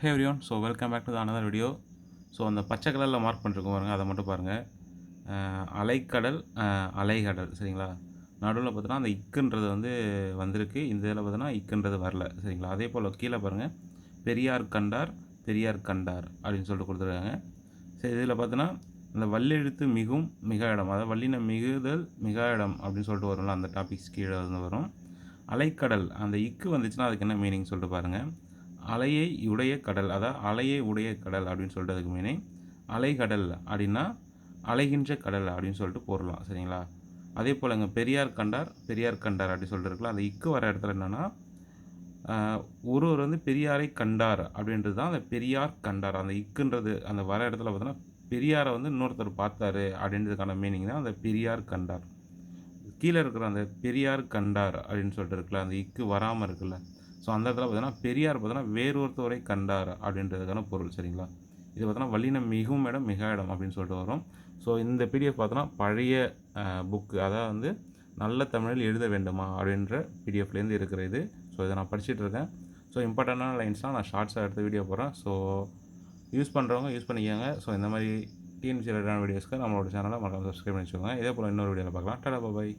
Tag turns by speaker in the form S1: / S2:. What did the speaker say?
S1: Hey everyone so welcome back to another video so அந்த பச்சை கலரில் மார்க் பண்ணிருக்கோம் பாருங்கள் அதை மட்டும் பாருங்கள் அலைக்கடல் அலைகடல் சரிங்களா? நடுவில் பார்த்தோன்னா அந்த இக்குன்றது வந்து வந்திருக்கு. இந்த இதில் பார்த்தோன்னா இக்குன்றது வரல சரிங்களா? அதே போல் கீழே பாருங்கள் பெரியார் கண்டார் பெரியார் கண்டார் அப்படின்னு சொல்லிட்டு கொடுத்துருக்காங்க. சரி இதில் பார்த்தோன்னா அந்த வல்லெழுத்து மிகும் மிக இடம் அதாவது வல்லின மிகுதல் மிக இடம் அப்படின்னு சொல்லிட்டு வரும்ல அந்த டாபிக்ஸ் கீழே வந்து வரும். அலைக்கடல் அந்த இக்கு வந்துச்சுன்னா அதுக்கு என்ன மீனிங் சொல்லிட்டு பாருங்கள் அலையை உடைய கடல் அதாவது அலையை உடைய கடல் அப்படின்னு சொல்லிட்டு அதுக்கு மீனிங் அலைகடல் அப்படின்னா அலைகின்ற கடல் அப்படின்னு சொல்லிட்டு போடலாம் சரிங்களா? அதே போல் இங்கே பெரியார் கண்டார் பெரியார் கண்டார் அப்படின்னு சொல்லிட்டு இருக்கலாம் அந்த இக்கு வர இடத்துல என்னென்னா ஒருவர் வந்து பெரியாரை கண்டார் அப்படின்றது தான் அந்த பெரியார் கண்டார். அந்த இக்குன்றது அந்த வர இடத்துல பார்த்தோன்னா பெரியாரை வந்து இன்னொருத்தர் பார்த்தாரு அப்படின்றதுக்கான மீனிங் தான் அந்த பெரியார் கண்டார். கீழே இருக்கிற அந்த பெரியார் கண்டார் அப்படின்னு சொல்லிட்டு இருக்குல்ல அந்த இக்கு வராமல் இருக்குல்ல ஸோ அந்த இடத்துல பார்த்தீங்கன்னா பெரியார் பார்த்தீங்கன்னா வேறொருத்தவரை கண்டார் அப்படின்றதுக்கான பொருள் சரிங்களா? இது பார்த்தோன்னா வல்லினம் மிகவும் இடம் மிக இடம் அப்படின்னு சொல்லிட்டு வரும். ஸோ இந்த பிடிஎஃப் பார்த்தோன்னா பழைய புக்கு அதாவது வந்து நல்ல தமிழில் எழுத வேண்டுமா அப்படின்ற பிடிஎஃப்லேருந்து இருக்கிற இது. ஸோ இதை நான் படிச்சுட்டு இருக்கேன். ஸோ இம்பார்ட்டண்டான லைன்ஸ்லாம் நான் ஷார்ட்ஸாக எடுத்து வீடியோ போடுறேன். ஸோ யூஸ் பண்ணுறவங்க யூஸ் பண்ணிக்கோங்க. ஸோ இந்த மாதிரி டிஎன்சி ரிலேட்டடான வீடியோஸ்க்கு நம்மளோட சேனலை மறக்காம சப்ஸ்கிரைப் பண்ணி வச்சுக்கோங்க. இதே போல் இன்னொரு வீடியோவில் பார்க்கலாம். டாடா பாய்